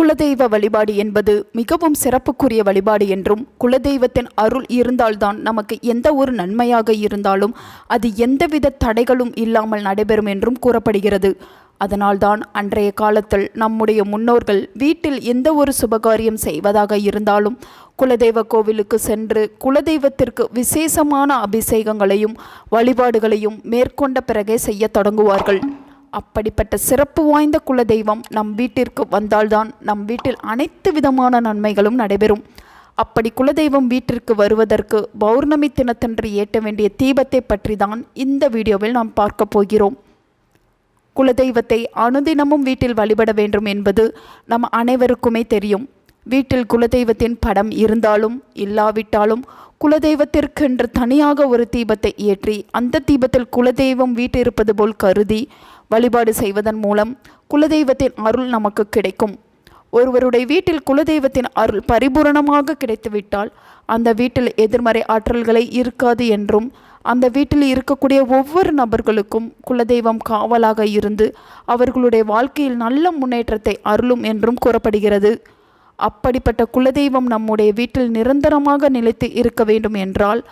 குலதெய்வ வழிபாடு என்பது மிகவும் சிறப்புக்குரிய வழிபாடு என்றும் குலதெய்வத்தின் அருள் இருந்தால்தான் நமக்கு எந்த ஒரு நன்மையாக இருந்தாலும் அது எந்தவித தடைகளும் இல்லாமல் நடைபெறும் என்றும் கூறப்படுகிறது. அதனால்தான் அன்றைய காலத்தில் நம்முடைய முன்னோர்கள் வீட்டில் எந்த ஒரு சுபகாரியம் செய்வதாக இருந்தாலும் குலதெய்வ கோவிலுக்கு சென்று குலதெய்வத்திற்கு விசேஷமான அபிஷேகங்களையும் வழிபாடுகளையும் மேற்கொண்ட பிறகே செய்ய தொடங்குவார்கள். அப்படிப்பட்ட சிறப்பு வாய்ந்த குலதெய்வம் நம் வீட்டிற்கு வந்தால்தான் நம் வீட்டில் அனைத்து விதமான நன்மைகளும் நடைபெறும். அப்படி குலதெய்வம் வீட்டிற்கு வருவதற்கு பௌர்ணமி தினத்தன்று ஏற்ற வேண்டிய தீபத்தை பற்றி தான் இந்த வீடியோவில் நாம் பார்க்க போகிறோம். குலதெய்வத்தை அனுதினமும் வீட்டில் வழிபட வேண்டும் என்பது நம் அனைவருக்குமே தெரியும். வீட்டில் குலதெய்வத்தின் படம் இருந்தாலும் இல்லாவிட்டாலும் குலதெய்வத்திற்கென்று தனியாக ஒரு தீபத்தை ஏற்றி அந்த தீபத்தில் குலதெய்வம் வீட்டிருப்பது போல் கருதி வழிபாடு செய்வதன் மூலம் குலதெய்வத்தின் அருள் நமக்கு கிடைக்கும். ஒருவருடைய வீட்டில் குலதெய்வத்தின் அருள் பரிபூரணமாக கிடைத்துவிட்டால் அந்த வீட்டில் எதிர்மறை ஆற்றல்களை இருக்காது என்றும் அந்த வீட்டில் இருக்கக்கூடிய ஒவ்வொரு நபர்களுக்கும் குலதெய்வம் காவலாக இருந்து அவர்களுடைய வாழ்க்கையில் நல்ல முன்னேற்றத்தை அருளும் என்றும் கூறப்படுகிறது. அப்படிப்பட்ட குலதெய்வம் நம்முடைய வீட்டில் நிரந்தரமாக நிலைத்து இருக்க வேண்டும் என்றால்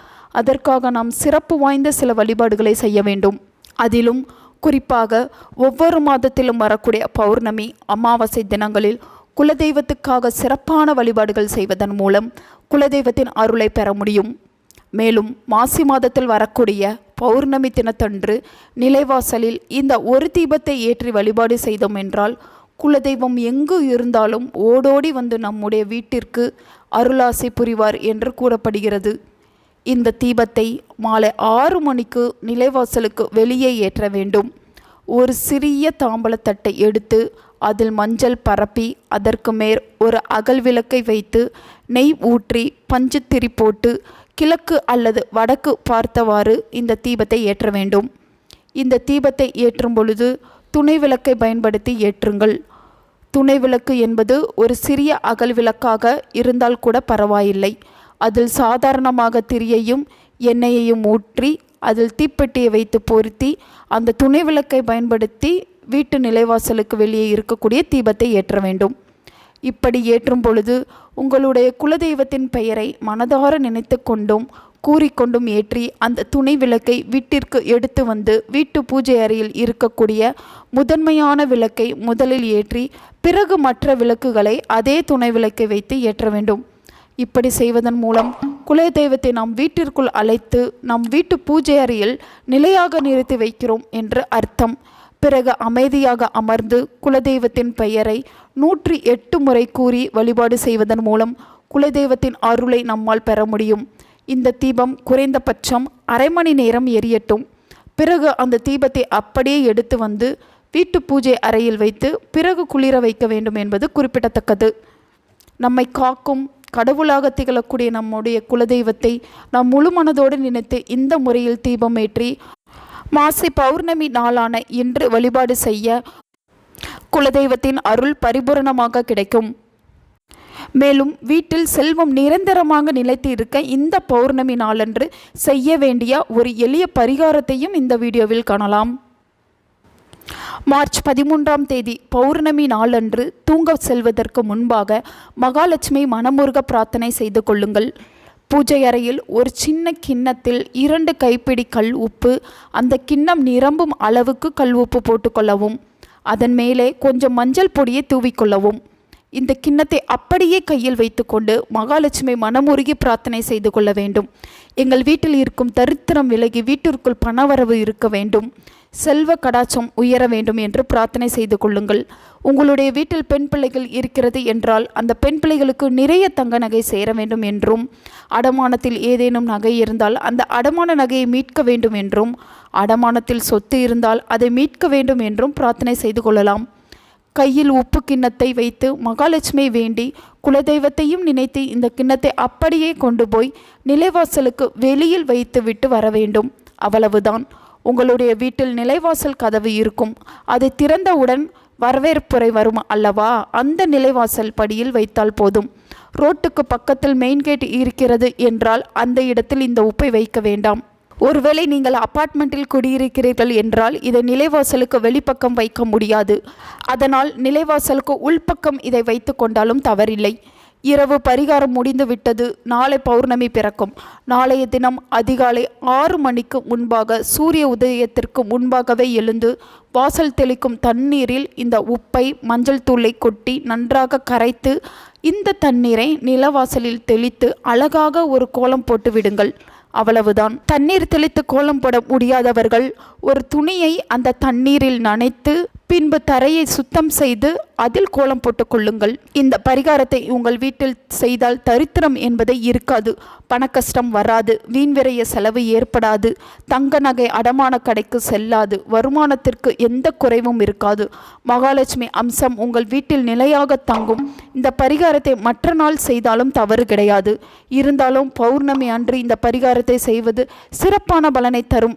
அதற்காக நாம் சிறப்பு வாய்ந்த சில வழிபாடுகளை செய்ய வேண்டும். அதிலும் குறிப்பாக ஒவ்வொரு மாதத்திலும் வரக்கூடிய பௌர்ணமி அமாவாசை தினங்களில் குலதெய்வத்துக்காக சிறப்பான வழிபாடுகள் செய்வதன் மூலம் குலதெய்வத்தின் அருளை பெற முடியும். மேலும் மாசி மாதத்தில் வரக்கூடிய பௌர்ணமி தினத்தன்று நிலைவாசலில் இந்த ஒரு தீபத்தை ஏற்றி வழிபாடு செய்தோம் என்றால் குலதெய்வம் எங்கு இருந்தாலும் ஓடோடி வந்து நம்முடைய வீட்டிற்கு அருளாசை புரிவார் என்று கூறப்படுகிறது. இந்த தீபத்தை மாலை ஆறு மணிக்கு நிலைவாசலுக்கு வெளியே ஏற்ற வேண்டும். ஒரு சிறிய தாம்பலத்தட்டை எடுத்து அதில் மஞ்சள் பரப்பி அதற்கு மேற் ஒரு அகல் விளக்கை வைத்து நெய் ஊற்றி பஞ்சுத்திரி போட்டு கிழக்கு அல்லது வடக்கு பார்த்தவாறு இந்த தீபத்தை ஏற்ற வேண்டும். இந்த தீபத்தை ஏற்றும் பொழுது துணை விளக்கை பயன்படுத்தி ஏற்றுங்கள். துணை விளக்கு என்பது ஒரு சிறிய அகல் விளக்காக இருந்தால் கூட பரவாயில்லை. அதில் சாதாரணமாக திரியையும் எண்ணெயையும் ஊற்றி அதில் தீப்பெட்டியை வைத்து பொருத்தி அந்த துணை விளக்கை பயன்படுத்தி வீட்டு நிலைவாசலுக்கு வெளியே இருக்கக்கூடிய தீபத்தை ஏற்ற வேண்டும். இப்படி ஏற்றும் பொழுது உங்களுடைய குலதெய்வத்தின் பெயரை மனதார நினைத்து கொண்டும் கூறிக்கொண்டும் ஏற்றி அந்த துணை விளக்கை வீட்டிற்கு எடுத்து வந்து வீட்டு பூஜை அறையில் இருக்கக்கூடிய முதன்மையான விளக்கை முதலில் ஏற்றி பிறகு மற்ற விளக்குகளை அதே துணை விளக்கை வைத்து ஏற்ற வேண்டும். இப்படி செய்வதன் மூலம் குலதெய்வத்தை நாம் வீட்டிற்குள் அழைத்து நம் வீட்டு பூஜை அறையில் நிலையாக நிறுத்தி வைக்கிறோம் என்று அர்த்தம். பிறகு அமைதியாக அமர்ந்து குலதெய்வத்தின் பெயரை நூற்றி எட்டு முறை கூறி வழிபாடு செய்வதன் மூலம் குலதெய்வத்தின் அருளை நம்மால் பெற முடியும். இந்த தீபம் குறைந்தபட்சம் அரை மணி நேரம் எரியட்டும். பிறகு அந்த தீபத்தை அப்படியே எடுத்து வந்து வீட்டு பூஜை அறையில் வைத்து பிறகு குளிர வைக்க வேண்டும் என்பது குறிப்பிடத்தக்கது. நம்மை காக்கும் கடவுளாக திகழக்கூடிய நம்முடைய குலதெய்வத்தை நாம் முழு மனதோடு நினைத்து இந்த முறையில் தீபமேற்றி மாசி பௌர்ணமி நாளான இன்று வழிபாடு செய்ய குலதெய்வத்தின் அருள் பரிபூரணமாக கிடைக்கும். மேலும் வீட்டில் செல்வம் நிரந்தரமாக நிலைத்து இருக்க இந்த பௌர்ணமி நாளன்று செய்ய வேண்டிய ஒரு எளிய பரிகாரத்தையும் இந்த வீடியோவில் காணலாம். மார்ச் பதிமூன்றாம் தேதி பௌர்ணமி நாளன்று தூங்க செல்வதற்கு முன்பாக மகாலட்சுமி மனமுருக பிரார்த்தனை செய்து கொள்ளுங்கள். பூஜை அறையில் ஒரு சின்ன கிண்ணத்தில் இரண்டு கைப்பிடி கல் உப்பு அந்த கிண்ணம் நிரம்பும் அளவுக்கு கல் உப்பு போட்டுக்கொள்ளவும் அதன் மேலே கொஞ்சம் மஞ்சள் பொடியை தூவிக்கொள்ளவும் இந்த கிண்ணத்தை அப்படியே கையில் வைத்துக்கொண்டு மகாலட்சுமி மனமுருகி பிரார்த்தனை செய்து கொள்ள வேண்டும். எங்கள் வீட்டில் இருக்கும் தரித்திரம் விலகி வீட்டிற்குள் பணவரவு இருக்க வேண்டும். செல்வ கடாச்சம் உயர வேண்டும் என்று பிரார்த்தனை செய்து கொள்ளுங்கள். உங்களுடைய வீட்டில் பெண் பிள்ளைகள் இருக்கிறது என்றால் அந்த பெண் பிள்ளைகளுக்கு நிறைய தங்க நகை சேர வேண்டும் என்றும் அடமானத்தில் ஏதேனும் நகை இருந்தால் அந்த அடமான நகையை மீட்க வேண்டும் என்றும் அடமானத்தில் சொத்து இருந்தால் அதை மீட்க வேண்டும் என்றும் பிரார்த்தனை செய்து கொள்ளலாம். கையில் உப்பு கிண்ணத்தை வைத்து மகாலட்சுமி வேண்டி குலதெய்வத்தையும் நினைத்து இந்த கிண்ணத்தை அப்படியே கொண்டு போய் நிலைவாசலுக்கு வெளியில் வைத்து விட்டு வர வேண்டும். அவ்வளவுதான். உங்களுடைய வீட்டில் நிலைவாசல் கதவு இருக்கும். அதை திறந்தவுடன் வரவேற்புரை வரும் அல்லவா? அந்த நிலைவாசல் படியில் வைத்தால் போதும். ரோட்டுக்கு பக்கத்தில் மெயின் கேட் இருக்கிறது என்றால் அந்த இடத்தில் இந்த உப்பை வைக்க வேண்டாம். ஒருவேளை நீங்கள் அப்பார்ட்மெண்ட்டில் குடியிருக்கிறீர்கள் என்றால் இதை நிலைவாசலுக்கு வெளிப்பக்கம் வைக்க முடியாது. அதனால் நிலைவாசலுக்கு உள்பக்கம் இதை வைத்து கொண்டாலும் தவறில்லை. இரவு பரிகாரம் முடிந்து விட்டது. நாளை பௌர்ணமி பிறக்கும். நாளைய தினம் அதிகாலை ஆறு மணிக்கு முன்பாக சூரிய உதயத்திற்கு முன்பாகவே எழுந்து வாசல் தெளிக்கும் தண்ணீரில் இந்த உப்பை மஞ்சள் தூளை கொட்டி நன்றாக கரைத்து இந்த தண்ணீரை நிலவாசலில் தெளித்து அழகாக ஒரு கோலம் போட்டு விடுங்கள். அவ்வளவுதான். தண்ணீர் தெளித்து கோலம் போட முடியாதவர்கள் ஒரு துணியை அந்த தண்ணீரில் நனைத்து பின்பு தரையை சுத்தம் செய்து அதில் கோலம் போட்டுக்கொள்ளுங்கள் இந்த பரிகாரத்தை உங்கள் வீட்டில் செய்தால் தரித்திரம் என்பதே இருக்காது. பணக்கஷ்டம் வராது. வீண்விரைய செலவு ஏற்படாது. தங்க நகை அடமான கடைக்கு செல்லாது. வருமானத்திற்கு எந்த குறைவும் இருக்காது. மகாலட்சுமி அம்சம் உங்கள் வீட்டில் நிலையாக தங்கும். இந்த பரிகாரத்தை மற்ற நாள் செய்தாலும் தவறு கிடையாது. இருந்தாலும் பௌர்ணமி அன்று இந்த பரிகாரத்தை செய்வது சிறப்பான பலனை தரும்.